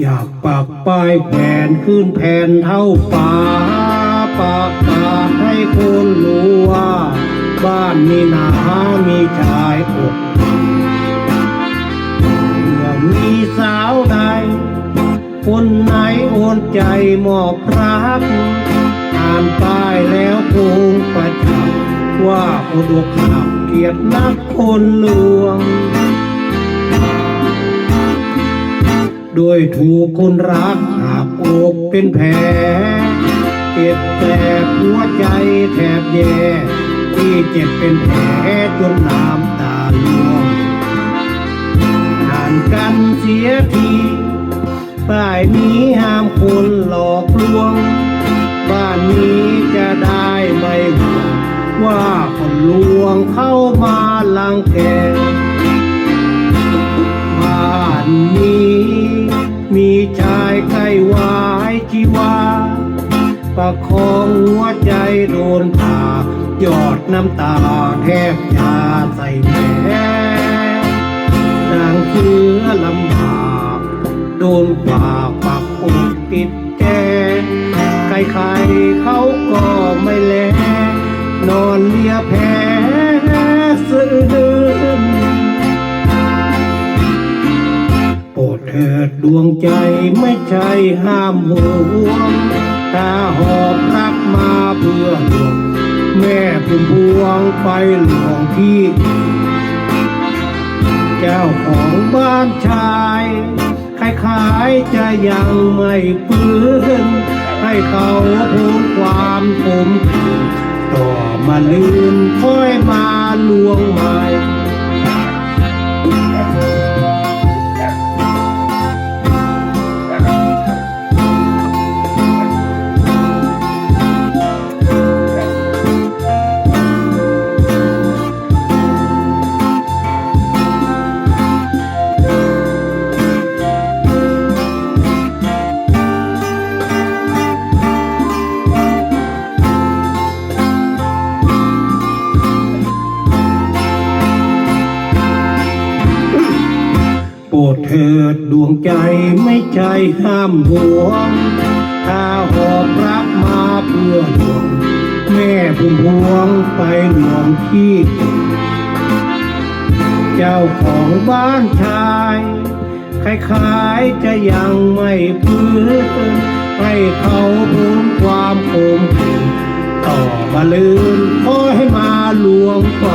อยากปักป้ายแผนขึ้นแผ่นเท่าป่าปากปาให้คนรู้ว่า บ้านนี้นามีชายอกเมื่อมีสาวใด คนไหนโอนใจมอบรักอ่านป้ายแล้วคงประจักษ์ว่าคนดวกขับเกียรตินักคนลวง ด้วยถูกคนรักหากอกเป็นแผลเจ็บแสบหัวใจแทบแย่ที่เจ็บเป็นแผลจนน้ำตาล่วงอ่านกันเสียทีป้ายนี้ห้ามคนหลอกลวง บ้านนี้จะได้ไม่ห่วงว่าคนลวงเข้ามาลังแก ประคองหัวใจโดนผ่ายอดน้ำตาแทบยาใส่แผลนางเสือลำบากโดนกว่าปักอกติดแกใครๆเขาก็ไม่แล นอนเลียแผลซื่นโปรดเถิดดวงใจไม่ใช่ห้ามห่วง ถ้าหอบรักมาเพื่อหลวงแม่พุ่มพวงไปหลวงที่ เจ้าของบ้านชายขายขายๆจะยังไม่ฟื้นให้เขาพ้นความขมต่อมาลืมค่อยมาลวงใหม่ เถิดดวงใจไม่ใจห้ามหวง ถ้าหอบรักมาเพื่อหวง แม่ผู้หวงไปหลวงพี่ เจ้าของบ้านชายคล้ายๆจะยังไม่พื้นให้เขาพื้นความคงต่อมาลืมขอให้มาหลวงไป